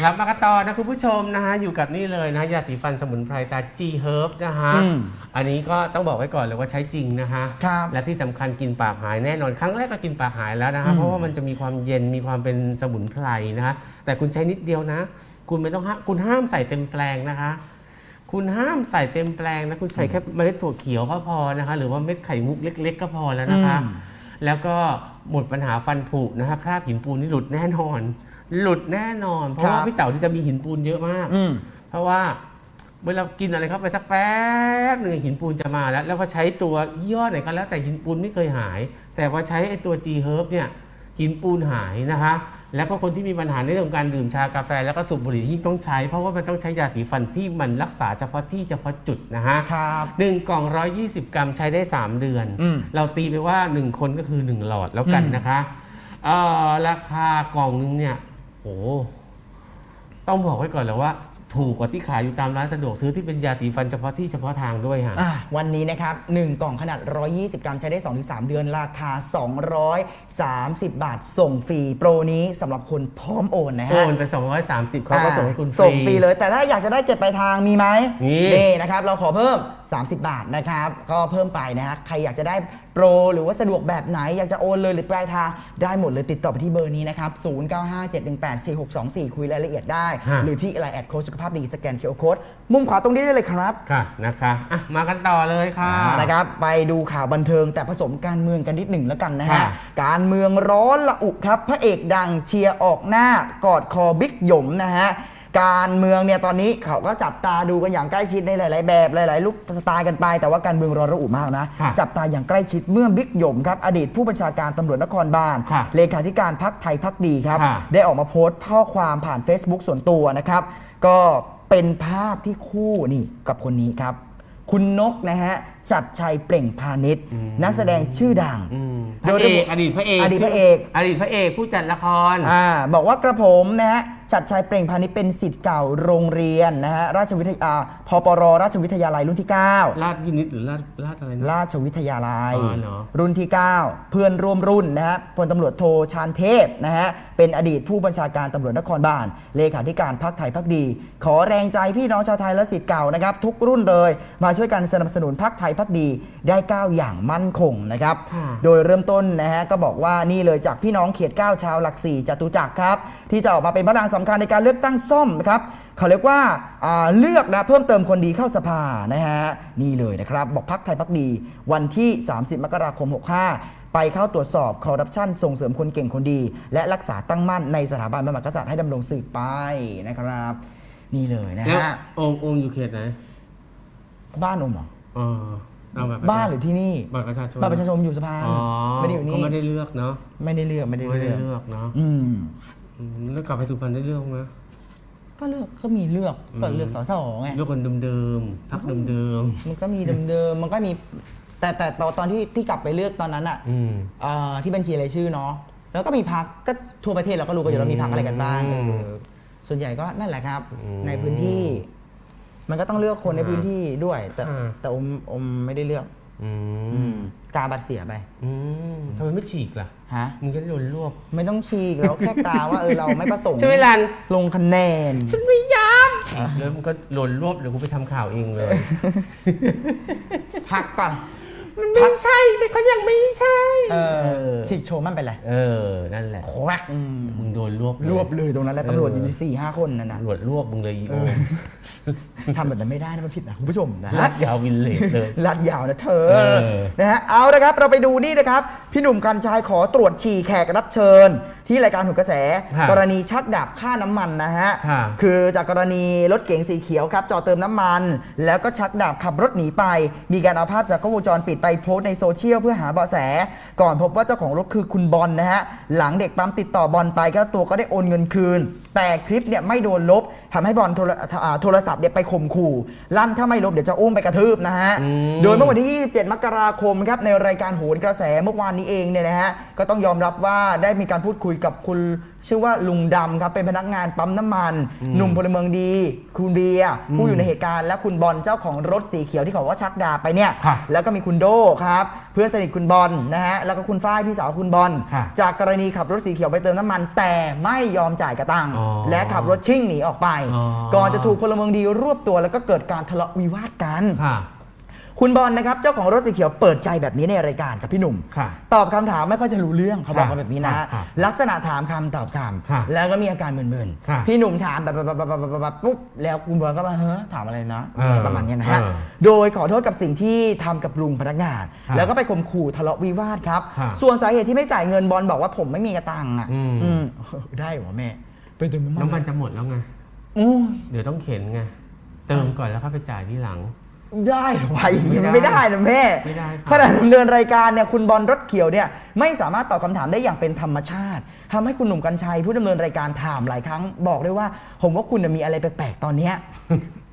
กลับมากันต่อนะคุณผู้ชมนะฮะอยู่กับนี่เลยนะยาสีฟันสมุนไพรตา G Herb นะฮะอืมอันนี้ก็ต้องบอกไว้ก่อนเลยว่าใช้จริงนะฮะครับ และที่สำคัญกินปากหายแน่นอนครั้งแรกก็กินปากหายแล้วนะอืฮะมเพราะว่ามันจะมีความเย็นมีความเป็นสมุนไพรนะฮะแต่คุณใช้นิดเดียวนะ คุณไม่ต้องห้ามคุณห้ามใส่เต็มแปลงนะคะ คุณห้ามใส่เต็มแปลงนะคุณใส่แค่เมล็ดถั่วเขียวก็พอนะคะ หรือว่าเม็ดไข่มุกเล็ก ๆ ก็พอแล้วนะคะ อืม แล้วก็หมดปัญหาฟันผุนะฮะคราบหินปูนนี่หลุดแน่นอน หลุดแน่นอน เพราะว่าครับพี่เต๋าที่จะมีหินปูนเยอะมาก อืม เพราะว่าเวลากินอะไรเข้าไปสักแป๊บหนึ่งหินปูนจะมาแล้ว แล้วพอใช้ตัวยี่ห้อไหนก็แล้วแต่หินปูนไม่เคยหาย แต่ว่าใช้ไอ้ตัว G Herb เนี่ยหินปูนหายนะคะ แล้วก็คนที่มีปัญหาในเรื่องของการดื่มชากาแฟ แล้วก็สูบบุหรี่ยิ่งต้องใช้ เพราะว่ามันต้องใช้ยาสีฟันที่มันรักษาเฉพาะที่เฉพาะจุดนะฮะครับ หนึ่งกล่อง 120 กรัมใช้ได้ 3 เดือน อืม เราตีไปว่า 1 คนก็คือ 1 หลอดแล้วกันอืมนะคะเอ่อราคากล่องนึงเนี่ยโอ้ ต้องบอกไว้ก่อนเลยว่า ถูกกว่าที่ขายอยู่ตามร้านสะดวกซื้อที่เป็นยาสีฟันเฉพาะที่เฉพาะทางด้วยฮะ อะวันนี้นะครับ 1 กล่องขนาด 120 กรัมใช้ได้ 2-3 เดือนราคา 230 บาท ส่งฟรีโปรนี้สำหรับคนพร้อมโอนนะโอฮะนไป 230เขาก็ส่งให้คุณฟส่งรีฟรี เลยแต่ถ้าอยากจะได้เก็บปลายทางมีไหมมี นี่นะครับ เราขอเพิ่ม 30 บาทนะครับ ก็เพิ่มไปนะฮะใครอยากจะได้โปรหรือว่าสะดวกแบบไหน อยากจะโอนเลยหรือปลายทางได้หมดเลยติดต่อไปที่เบอร์นี้นะครับ0957184624 คุยรายละเอียดได้ฮะหรือที่ไลน์แอดโค้ชสุขภาพดีสแกนเคอร์โค้ดมุมขวาตรงนี้ได้เลยครับค่ะนะคะอะมากันต่อเลยค่ะอ่านะครับไปดูข่าวบันเทิงแต่ผสมการเมืองกันนิดหนึ่งแล้วกันนะฮะค่ะการเมืองร้อนระอุครับพระเอกดังเชียร์ออกหน้ากอดคอบิ๊กหยมนะฮะ การเมืองเนี่ยตอนนี้เขาก็จับตาดูกันอย่างใกล้ชิดในหลาย ๆ แบบหลายๆลุกสไตล์กันไป แต่ว่าการเมืองร้อนระอุมากนะ ค่ะจับตาอย่างใกล้ชิดเมื่อบิ๊กหยมครับ อดีตผู้บัญชาการตำรวจนครบาล ค่ะเลขาธิการพักไทยพักดีครับ ค่ะ ได้ออกมาโพสต์ข้อความผ่าน Facebook ส่วนตัวนะครับ ก็เป็นภาพที่คู่นี่กับคนนี้ครับ คุณนกนะฮะ จัดชัยเปล่งพาณิชย์ นักแสดงชื่อดังอืมพโดระยเอระบุกอดีตพระเอกอดีตพระเอก อดีตพระเอกผู้จัดละครอ่าบอกว่ากระผมนะฮะจัดชัยเปล่งพาณิชย์เป็นสิทธิ์เก่าโรงเรียนนะฮะราชวิทยาพปรราชวิทยาลัยรุ่นที่9ลาดยินิตหรือลาดลาดอะไรนะ ราชวิทยาลัย อ๋อเหรอ รุ่นที่ 9 เพื่อนร่วมรุ่นนะฮะพลตำรวจโทชานเทพนะฮะเป็นอดีตผู้บัญชาการตำรวจนครบาลเลขาธิการพักไทยพักดี ขอแรงใจพี่น้องชาวไทยและสิทธิ์เก่านะครับทุกรุ่นเลย มาช่วยกันสนับสนุนพักไทยพักดีได้ก้าวอย่างมั่นคงนะครับค่ะโดยเริ่มต้นนะฮะก็บอกว่านี่เลยจากพี่น้องเขต 9 ชาวหลักสี่จตุจักรครับ ที่จะออกมาเป็นพลังสำคัญในการเลือกตั้งซ่อมนะครับเขาเรียกว่าอ่าเลือกนะเพิ่มเติมคนดีเข้าสภานะฮะนี่เลยนะครับ บอกพักไทยพักดีวันที่ 30 มกราคม 65ไปเข้าตรวจสอบคอร์รัปชันส่งเสริมคนเก่งคนดี และรักษาตั้งมั่นในสถาบันพระมหากษัตริย์ให้ดำรงสืบไปนะครับ นี่เลยนะแล้วฮะองค์องค์อยู่เขตไหน บ้านอมเหรอ อ๋อเอาแบบบ้านหรือที่นี่บัตรประชาชนบ้านประชาชนอยู่สะพานอ๋อไม่ได้อยู่นี่ก็ไม่ได้เลือกเนาะไม่ได้เลือกไม่ได้ไม่เลืได้อกเลือกเนาะอืมอืมแล้วกลับไปสุพรรณได้เลือกไหมก็เลือกก็มีเลือกก็เลือกสสไง เลือกคนเดิมๆพักเดิมมันก็มีเดิมๆ มันก็มี แต่แต่ตอนตอนที่ที่กลับไปเลือกตอนนั้นอะๆอืม เอ่อที่บัญชีรายชื่อเนาะ แล้วก็มีพักก็ทั่วประเทศเราก็รู้กันอยู่แล้วมีพักอะไรกันบ้างอืมเออส่วนใหญ่ก็นั่นแหละครับ อืม ในพื้นที่ มันก็ต้องเลือกคนในพื้นที่ด้วย แต่อ่า แต่อมอมไม่ได้เลือกอืมกาบัตรเสียไปอืมทำไมไม่ฉีกล่ะ ฮะมึงจะได้โดนรวบ ไม่ต้องฉีกแล้วแค่กาว่าเออเราไม่ประสงค์ใช่ไหมลัน ลงคะแนนฉันไม่ยอมแล้วมันก็โดนรวบเดี๋ยวกูไปทำข่าวเองเลย พักก่อน มันไม่ใช่มันก็ยังไม่ใช่เออเออฉีกโชว์มันไปเลยเออ นั่นแหละแควักอืมมึงโดนรวบเลยรวบเลยตรงนั้นแล้วตำรวจอยู่เออสี่ห้าคนนั่นนะตำรวจรวบมึงเลยอีโอทำแบบนั้นไม่ได้นะมันผิดนะคุณผู้ชมนะลาฮะ ดยาววินเลยเลย ลัดยาวนะเธอเออนะฮะเอาละครับเราไปดูนี่นะครับ พี่หนุ่มกัญชัยขอตรวจฉี่แขกรับเชิญ ที่รายการหุนกระแสค่ะกรณีชักดาบค่าน้ำมันนะฮะค่ะคือจากกรณีรถเก๋งสีเขียวครับจอดเติมน้ำมัน แล้วก็ชักดาบขับรถหนีไป มีการเอาภาพจากกล้องวงจรปิดไปโพสต์ในโซเชียลเพื่อหาเบาะแส ก่อนพบว่าเจ้าของรถคือคุณบอลนะฮะ หลังเด็กปั๊มติดต่อบอลไปก็ตัวก็ได้โอนเงินคืน แต่คลิปเนี่ยไม่โดนลบทำให้บอลโทรอ่าโทรศัพท์เนี่ยไปข่มขู่ ลั่นถ้าไม่ลบเดี๋ยวจะอุ้มไปกระทืบนะฮะอืมโดยเมื่อวันที่ 27 มกราคมครับในรายการโหนกระแสเมื่อวานนี้เองเนี่ยนะฮะก็ต้องยอมรับว่าได้มีการพูดคุยกับคุณชื่อว่าลุงดำครับเป็นพนักงานปั๊มน้ำมัน หนุ่มพลเมืองดี คุณเบียร์ผู้อยู่ในเหตุการณ์และคุณบอลเจ้าของรถสีเขียวที่เขาว่าชักดาบไปเนี่ยค่ะแล้วก็มีคุณโดครับ เพื่อนสนิทคุณบอลนะฮะแล้วก็คุณฝ้ายพี่สาวคุณบอลค่ะจากกรณีขับรถสีเขียวไปเติมน้ำมัน แต่ไม่ยอมจ่ายกระตังอ๋อและขับรถชิ่งหนีออกไป อ๋อ ก่อนจะถูกพลเมืองดีรวบตัวแล้วก็เกิดการทะเลาะวิวาทกัน ค่ะ คุณบอลนะครับเจ้าของรถสีเขียวเปิดใจแบบนี้ในรายการกับพี่หนุ่ม ค่ะตอบคำถามไม่ค่อยจะรู้เรื่องเขาบอกกันแบบนี้นะค่ะค่ะลักษณะถามคำตอบคค่ะำแล้วก็มีอาการมึนค่ะๆพี่หนุ่มถามแบบแบบแบบแบบแบบแบบปุ๊บแล้วคุณบอลก็มาเฮ้อถามอะไรนะเออประมาณเนี้ยนะฮะเออโดยขอโทษกับสิ่งที่ทำกับลุงพนักงาน ค่ะแล้วก็ไปข่มขู่ทะเลาะวิวาทครับ ค่ะส่วนสาเหตุที่ไม่จ่ายเงินบอลบอกว่าผมไม่มีกระตังอะอืม อืมได้เหรอแม่ไปเติมน้ำมันน้ำมันจะหมดแล้วไง โอ้ย เดี๋ยวต้องเข็นไง เติมก่อนแล้วค่อยไปจ่ายที่หลัง ได้เหรอวะอย่างนี้ไม่ไม่ได้ได้นะแม่ไม่ได้ค่ะขณะดำเนินรายการเนี่ยคุณบอลรถเขียวเนี่ยไม่สามารถตอบคำถามได้อย่างเป็นธรรมชาติทำให้คุณหนุ่มกัญชัยผู้ดำเนินรายการถามหลายครั้ง บอกเลยว่า ผมว่าคุณน่ะมีอะไรแปลกๆตอนเนี้ย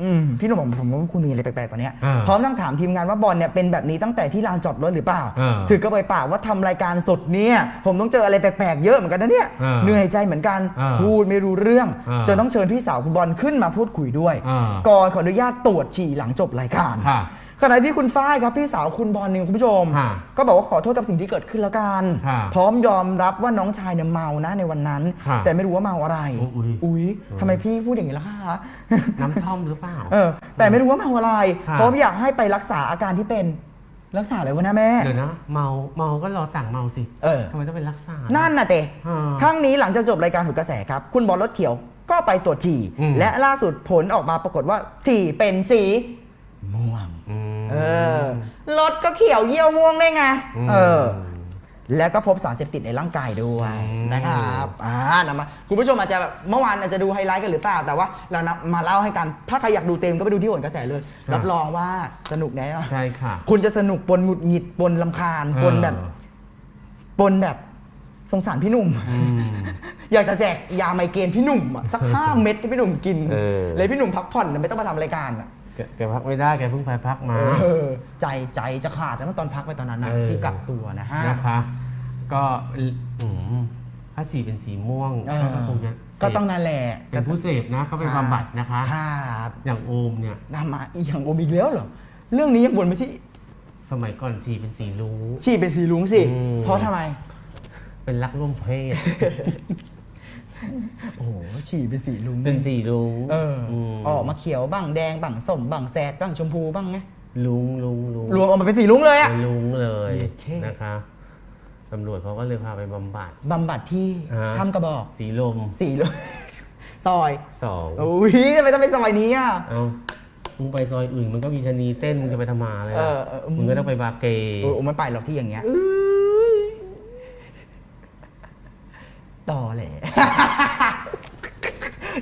อืมพี่หนุ่มบอกผมว่าคุณมีอะไรแปลกๆตอนเนี้ยอ่าพร้อมทั้งถามทีมงานว่าบอลเนี่ยเป็นแบบนี้ตั้งแต่ที่ลานจอดรถหรือเปล่า อ่าถึงก็ไปปากว่าทำรายการสดเนี่ยผมต้องเจออะไรแปลกๆเยอะเหมือนกันนะเนี่ยอ่าเหนื่อยใจเหมือนกันอ่าพูดไม่รู้เรื่องอ่าจนต้องเชิญพี่สาวคุณบอลขึ้นมาพูดคุยด้วย อ่า ก่อนขออนุญาตตรวจฉี่หลังจบรายการ ค่ะ ขณะที่คุณฝ้ายครับพี่สาวคุณบอลเนี่ยคุณผู้ชม ฮะก็บอกว่าขอโทษกับสิ่งที่เกิดขึ้นแล้วกัน ฮะพร้อมยอมรับว่าน้องชายเนี่ยเมานะในวันนั้น ฮะแต่ไม่รู้ว่าเมาอะไรอุ๊ย อุ๊ยทำไมพี่พูดอย่างนี้ล่ะคะ น้ำท่อมหรือเปล่า เออแต่ไม่รู้ว่าเมาอะไรฮะพร้อมอยากให้ไปรักษาอาการที่เป็นรักษาอะไรวะนะแม่ เดี๋ยวนะเมาเมาก็รอสั่งเมาสิเออ ทำไมต้องเป็นรักษา นั่นน่ะเตะฮะทั้งนี้หลังจากจบรายการถูกกระแสครับ คุณบอลรถเขียวก็ไปตรวจฉี่ อืม และล่าสุดผลออกมาปรากฏว่าฉี่เป็นสีม่วง อืม เออรถก็เขียวเยี่ยวม่วงได้ไงมเออ แล้วก็พบสารเสพติดในร่างกายด้วยอืมนะครับอ่านำมาคุณผู้ชมอาจจะแบบเมื่อวานอาจจะดูไฮไลท์กันหรือเปล่า แต่ว่าเรานำมาเล่าให้กัน ถ้าใครอยากดูเต็มก็ไปดูที่โหนกระแสเลย รับรองว่าสนุกแน่นอนใช่ค่ะ คุณจะสนุกปนหงุดหงิดปนลำคาญปนแบบเออปนแบบสงสารพี่หนุ่มอืมอยากจะแจกยาไมเกรนพี่หนุ่มอะสักห้าเม็ดที่พี่หนุ่มกินเออเลยพี่หนุ่มพักผ่อนไม่ต้องมาทำรายการอะ แกแกพักไม่ได้แกเพิ่งไปพักมา เออใจใจจะขาดแล้วตอนพักไปตอนนั้นนะเออ ที่กักตัวนะฮะ นะคะ ก็อืมถ้าสีเป็นสีม่วงเออ ก็คงจะเสพก็ต้องนั่นแหละเป็นผู้เสพนะเขาเป็นบำบัดนะคะ ครับอย่างโอมเนี่ย นำมาอีกอย่างโอมอีกแล้วเหรอ เรื่องนี้ยังวนไปที่สมัยก่อนสีเป็นสีลุงฉี่เป็นสีลุงสิ อืม เพราะทำไม เป็นรักร่วมเพศ โอ้โหฉี่เป็นสีลุงเป็นสีลุงเอออมออกมาเขียวบ้างแดงบ้างส้มบ้างแสดบ้างชมพูบ้างไงลุงลุงลุงรวมออกมาเป็นสีลุงเลยอะ เป็นลุงเลยเย็ดเข้ นะคะตำรวจเขาก็เลยพาไปบำบัด บำบัดที่อ่าทำกระบอก สีลมสีลุง ซอยสองอุ้ยทำไมต้องไปซอยนี้อะ เอามึงไปซอยอื่นมันก็มีชะนีเต้นมึงจะไปทำมาอะไรเอล่ะอเออ มึงก็ต้องไปบาเกโอ้โอ้ไม่ไปหรอกที่อย่างเงี้ยต่อแหละ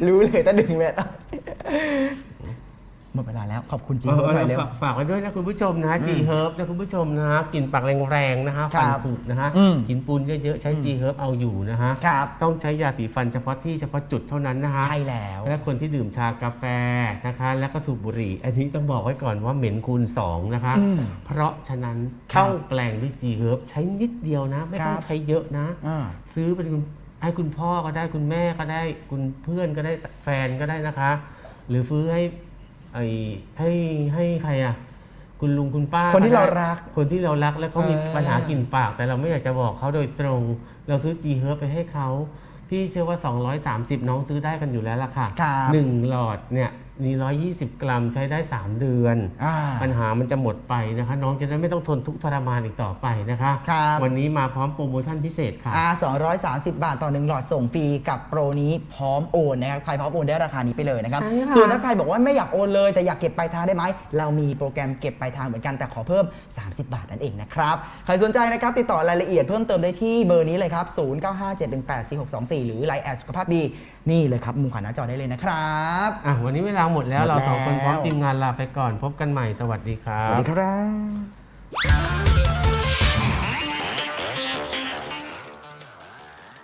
รู้เลยถ้าดึงเวทหมดเวลาแล้วขอบคุณจริงเออหน่อยเร็ว ฝากฝากไว้ด้วยนะคุณผู้ชมนะจีเฮิร์บนะคุณผู้ชมนะกลิ่นปากแรงๆนะฮะครัฟันบผุนะฮะอืมกินปูนเยอะๆใช้จีเฮิร์บเอาอยู่นะฮะครับ ต้องใช้ยาสีฟันเฉพาะที่เฉพาะจุดเท่านั้นนะฮะ ใช่แล้ว และคนที่ดื่มชากาแฟนะคะ แล้วก็สูบบุหรี่ อันนี้ต้องบอกไว้ก่อนว่าเหม็นคูณ 2 นะคะ อืมเพราะฉะนั้นครับต้องแปลงด้วยจีเฮิร์บใช้นิดเดียวนะ ไม่ต้องครับ ใช้เยอะนะ อ่า ซื้อเป็นคุณ ให้คุณพ่อก็ได้คุณแม่ก็ได้คุณเพื่อนก็ได้แฟนก็ได้นะคะ หรือซื้อให้ไอ้ให้ให้ใครอะ คุณลุงคุณป้าคนที่ได้เรารักคนที่เรารักแล้วเขามีเออ ปัญหากลิ่นปาก แต่เราไม่อยากจะบอกเขาโดยตรง เราซื้อจีเฮิร์บไปให้เขาพี่เชื่อว่า 230 น้องซื้อได้กันอยู่แล้วล่ะค่ะครับ หนึ่งหลอดเนี่ย มี120กรัมใช้ได้3เดือน อ่า ปัญหามันจะหมดไปนะคะ น้องจะได้ไม่ต้องทนทุกข์ทรมานอีกต่อไปนะคะ ครับ วันนี้มาพร้อมโปรโมชั่นพิเศษค่ะ อ่า230 บาทต่อหนึ่งหลอดส่งฟรีกับโปรนี้พร้อมโอนนะครับ ใครพร้อมโอนได้ราคานี้ไปเลยนะครับ ใช่ค่ะ ส่วนถ้าใครบอกว่าไม่อยากโอนเลย แต่อยากเก็บปลายทางได้ไหม เรามีโปรแกรมเก็บปลายทางเหมือนกันแต่ขอเพิ่ม 30 บาทนั่นเองนะครับ ใครสนใจนะครับ ติดต่อรายละเอียดเพิ่มเติมได้ที่เบอร์นี้เลยครับ 0957184624 หรือ Line แอดสุขภาพดี นี่เลยครับ มุมขวาหน้าจอได้เลยนะครับ อะวันนี้เวลาหมดแล้วหมดเราสองคนแล้วพร้อมทีมงานลาไปก่อนพบกันใหม่สวัสดีครับ สวัสดีครับ